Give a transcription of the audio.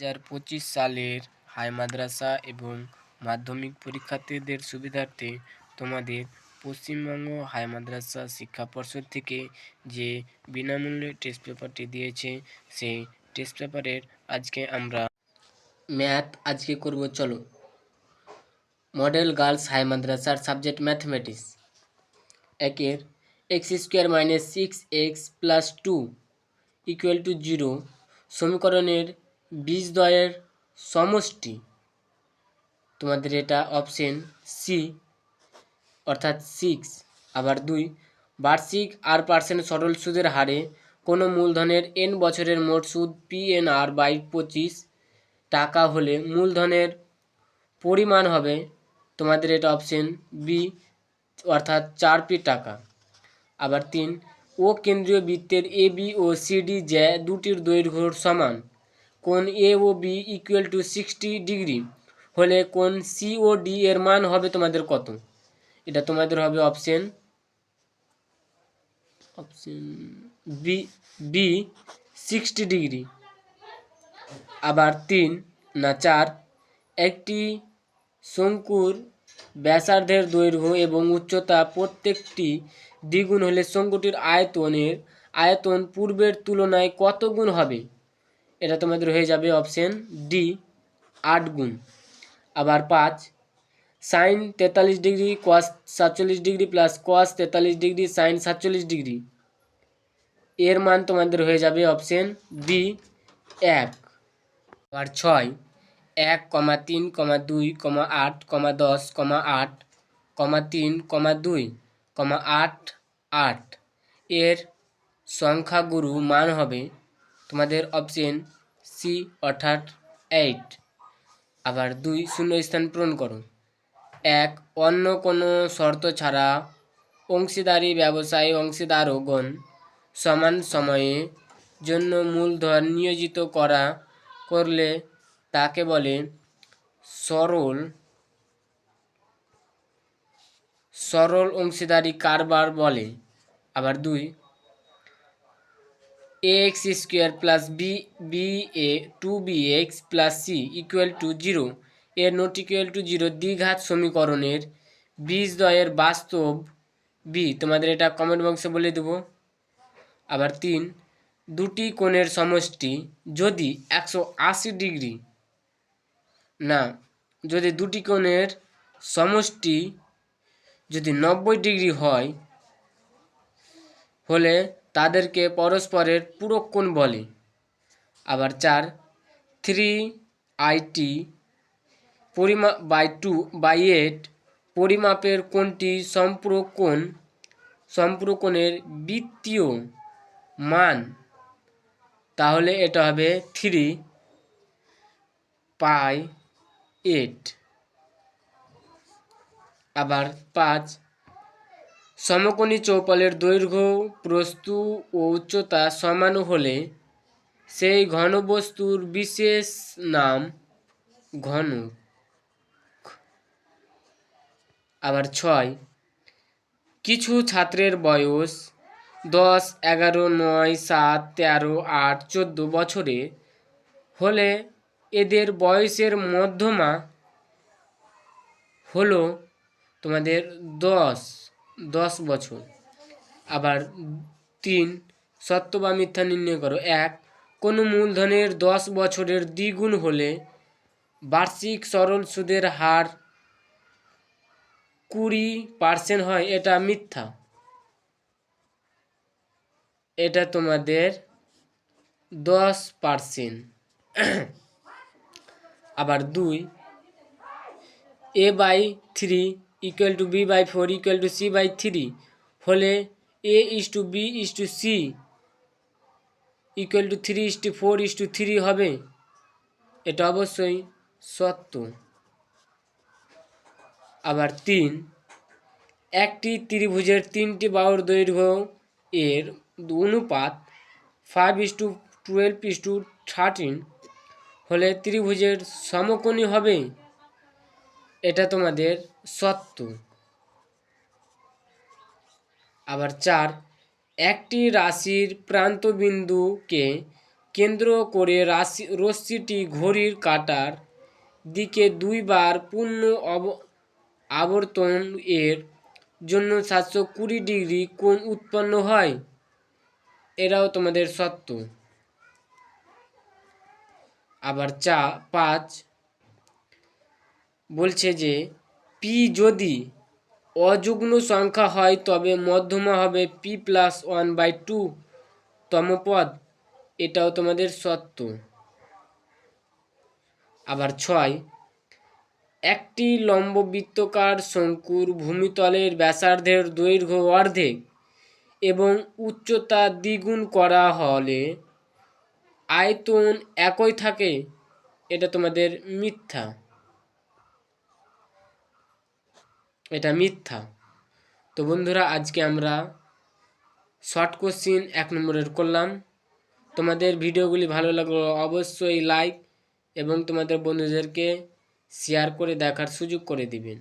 হাজার পঁচিশ সালের হাই মাদ্রাসা এবং মাধ্যমিক পরীক্ষার্থীদের সুবিধার্থে তোমাদের পশ্চিমবঙ্গ হাই মাদ্রাসা শিক্ষা পর্ষদ থেকে যে বিনামূল্যে টেস্ট পেপারটি দিয়েছে, সেই টেস্ট পেপারের আজকে আমরা ম্যাথ আজকে করব, চলো। মডেল গার্লস হাই মাদ্রাসার সাবজেক্ট ম্যাথমেটিক্স একের x square minus six x plus two equal to zero সমীকরণের বীজদ্বয়ের সমষ্টি। তোমাদের এটা অপশন সি অর্থাৎ সিক্স আবার দুই, বার্ষিক আর পার্সেন্ট সরল সুদের হারে কোনো মূলধনের এন বছরের মোট সুদ পি এন আর বাই পঁচিশ টাকা হলে মূলধনের পরিমাণ হবে তোমাদের এটা অপশন বি অর্থাৎ চার পি টাকা। আবার তিন, ও কেন্দ্রীয় বৃত্তের এ বি ও সিডি জ্যা দুটির দৈর্ঘ্যর সমান। কোন A O B equal to sixty degree হলে কোন সি ও ডি এর মান হবে তোমাদের কত? এটা তোমাদের হবে option option B B sixty degree আবার তিন না চার, একটি শঙ্কুর ব্যাসার্ধের দৈর্ঘ্য এবং উচ্চতা প্রত্যেকটি দ্বিগুণ হলে শঙ্কুটির আয়তনের, আয়তন পূর্বের তুলনায় কত গুণ হবে? এটা তোমাদের হয়ে যাবে অপশন ডি আট গুণ। আবার পাঁচ সাইন তেতাল্লিশ ডিগ্রি কস সাতচল্লিশ ডিগ্রি প্লাস কস তেতাল্লিশ ডিগ্রি সাইন সাতচল্লিশ ডিগ্রি। এর মান তোমাদের হয়ে যাবে অপশন বি এক। আবার ছয়, এক কমা তিন কমা দুই কমা আট কমা দশ কমা আট কমা তিন কমা দুই কমা আট আট। এর সংখ্যাগুরু মান হবে তোমাদের অপশন সি অর্থাৎ এইট আবার দুই শূন্য স্থান পূরণ করো। এক, অন্য কোনো শর্ত ছাড়া অংশীদারি ব্যবসায়ী অংশীদারগণ সমান সময়ে জন্য মূলধন নিয়োজিত করা করলে তাকে বলে সরল সরল অংশীদারি কারবার বলে। আবার দুই a x square plus b b a two b x plus c equal to zero এর নোট ইকুয়াল টু জিরো দ্বিঘাত সমীকরণের বীজদ্বয়ের বাস্তব বি তোমাদের এটা কমেন্ট বক্সে বলে দেবো। আবার তিন, দুটি কোণের সমষ্টি যদি একশো আশি ডিগ্রি না, যদি দুটি কোণের সমষ্টি যদি নব্বই ডিগ্রি হয়, হলে তাদেরকে পরস্পরের পূরক কোণ বলে। আবার চার থ্রি আইটি পরিমাপ বাই টু বাই এইট পরিমাপের কোণটি সম্পূরক কোণ সম্পূরক কোণের বৃত্তীয় মান। তাহলে এটা হবে থ্রি পাই এইট আবার পাঁচ সমকোণী চৌপালের দৈর্ঘ্য, প্রস্তু ও উচ্চতা সমান হলে সেই ঘনবস্তুর বিশেষ নাম ঘন আবার ছয়, কিছু ছাত্রের বয়স দশ, এগারো, নয়, সাত, তেরো, আট, চোদ্দ বছরে হলে এদের বয়সের মধ্যমা হলো তোমাদের দশ। দশ বছর। আবার তিন, সত্য বা মিথ্যা নির্ণয় করো। এক, কোনো মূলধনের দশ বছরের দ্বিগুণ হলে বার্ষিক সরল সুদের হার কুড়ি পার্সেন্ট হয়, এটা মিথ্যা। এটা তোমাদের দশ পার্সেন্ট। আবার দুই a by three equal to b by four equal to c by three হলে a is to b is to c equal to three is to four is to three হবে। এটা অবশ্যই সত্য। আবার তিন, একটি ত্রিভুজের তিনটি বাহুর দৈর্ঘ্য এর অনুপাত five is to twelve is to thirteen হলে ত্রিভুজের সমকোণী হবে। এটা তোমাদের সত্য আবার চার, একটি রাশির প্রান্তবিন্দুকে কেন্দ্র করে রাশি, রশ্মিটি ঘড়ির কাটার দিকে দুইবার পূর্ণ অব, আবর্তন এর জন্য সাতশো কুড়ি ডিগ্রি কোণ উৎপন্ন হয়। এরাও তোমাদের সত্য আবার চা, পাঁচ বলছে যে, পি যদি অযুগ্ম সংখ্যা হয়, তবে মধ্যমা হবে p plus one by two তম পদ। এটাও তোমাদের সত্য। আবার ছয়, একটি লম্ববৃত্তকার শঙ্কুর ভূমিতলের ব্যাসার্ধের দৈর্ঘ্য অর্ধেক এবং উচ্চতা দ্বিগুণ করা হলে আয়তন একই থাকে। এটা তোমাদের মিথ্যা। এটা মিথ্যা। তো বন্ধুরা, আজকে আমরা শর্ট কোশ্চিন এক নম্বরের করলাম। তোমাদের ভিডিওগুলি ভালো লাগল অবশ্যই লাইক এবং তোমাদের বন্ধুদেরকে শেয়ার করে দেখার সুযোগ করে দিবেন।